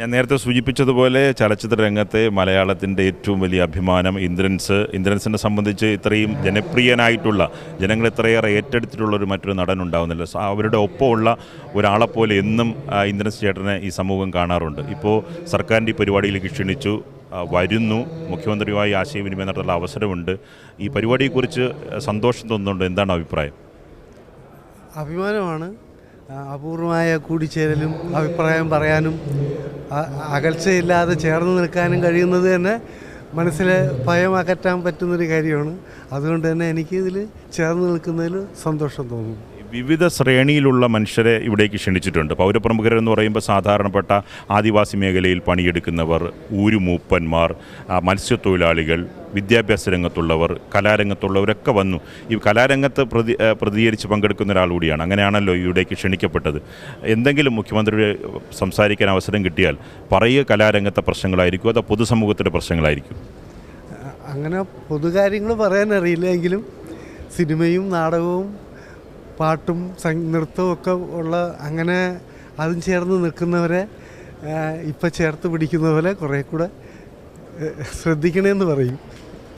ഞാൻ നേരത്തെ സൂചിപ്പിച്ചതുപോലെ ചലച്ചിത്ര രംഗത്തെ മലയാളത്തിന്റെ ഏറ്റവും വലിയ അഭിമാനം ഇന്ദ്രൻസ്. ഇന്ദ്രൻസിനെ സംബന്ധിച്ച് ഇത്രയും ജനപ്രിയനായിട്ടുള്ള ജനങ്ങൾ ഇത്രയേറെ ഏറ്റെടുത്തിട്ടുള്ള ഒരു മറ്റൊരു നടൻ ഉണ്ടാവുന്നില്ല. അവരുടെ ഒപ്പമുള്ള ഒരാളെപ്പോലെ എന്നും ഇന്ദ്രൻസ് ചേട്ടനെ ഈ സമൂഹം കാണാറുണ്ട്. ഇപ്പോൾ സർക്കാരിന്റെ ഈ പരിപാടിയിലേക്ക് ക്ഷണിച്ചു വരുന്നു. മുഖ്യമന്ത്രിയുമായി ആശയവിനിമയം നടത്താനുള്ള അവസരമുണ്ട്. ഈ പരിപാടിയെക്കുറിച്ച് സന്തോഷം തോന്നുന്നുണ്ട്? എന്താണ് അഭിപ്രായം? അഭിമാനമാണ്. അപൂർവമായ കൂടിച്ചേരലും അഭിപ്രായം പറയാനും അകൽച്ചയില്ലാതെ ചേർന്ന് നിൽക്കാനും കഴിയുന്നത് തന്നെ മനസ്സിൽ ഭയം അകറ്റാൻ പറ്റുന്നൊരു കാര്യമാണ്. അതുകൊണ്ട് തന്നെ എനിക്ക് ഇതിൽ ചേർന്ന് നിൽക്കുന്നതിൽ സന്തോഷം തോന്നുന്നു വിവിധ ശ്രേണിയിലുള്ള മനുഷ്യരെ ഇവിടേക്ക് ക്ഷണിച്ചിട്ടുണ്ട്. പൗരപ്രമുഖരെന്ന് പറയുമ്പോൾ സാധാരണപ്പെട്ട ആദിവാസി മേഖലയിൽ പണിയെടുക്കുന്നവർ ഊരുമൂപ്പന്മാർ മത്സ്യത്തൊഴിലാളികൾ വിദ്യാഭ്യാസ രംഗത്തുള്ളവർ കലാരംഗത്തുള്ളവരൊക്കെ വന്നു. ഈ കലാരംഗത്ത് പ്രതി പ്രതികരിച്ച് പങ്കെടുക്കുന്ന ഒരാൾ കൂടിയാണ്. അങ്ങനെയാണല്ലോ ഇവിടേക്ക് ക്ഷണിക്കപ്പെട്ടത്. എന്തെങ്കിലും മുഖ്യമന്ത്രി സംസാരിക്കാൻ അവസരം കിട്ടിയാൽ പറയുക കലാരംഗത്തെ പ്രശ്നങ്ങളായിരിക്കും അതോ പൊതുസമൂഹത്തിന്റെ പ്രശ്നങ്ങളായിരിക്കും? അങ്ങനെ പൊതുകാര്യങ്ങൾ പറയാനറിയില്ല എങ്കിലും സിനിമയും നാടകവും പാട്ടും നൃത്തവും ഒക്കെ ഉള്ള അങ്ങനെ അതും ചേർന്ന് നിൽക്കുന്നവരെ ഇപ്പം ചേർത്ത് പിടിക്കുന്ന പോലെ കുറേ കൂടെ ശ്രദ്ധിക്കണമെന്ന് പറയും.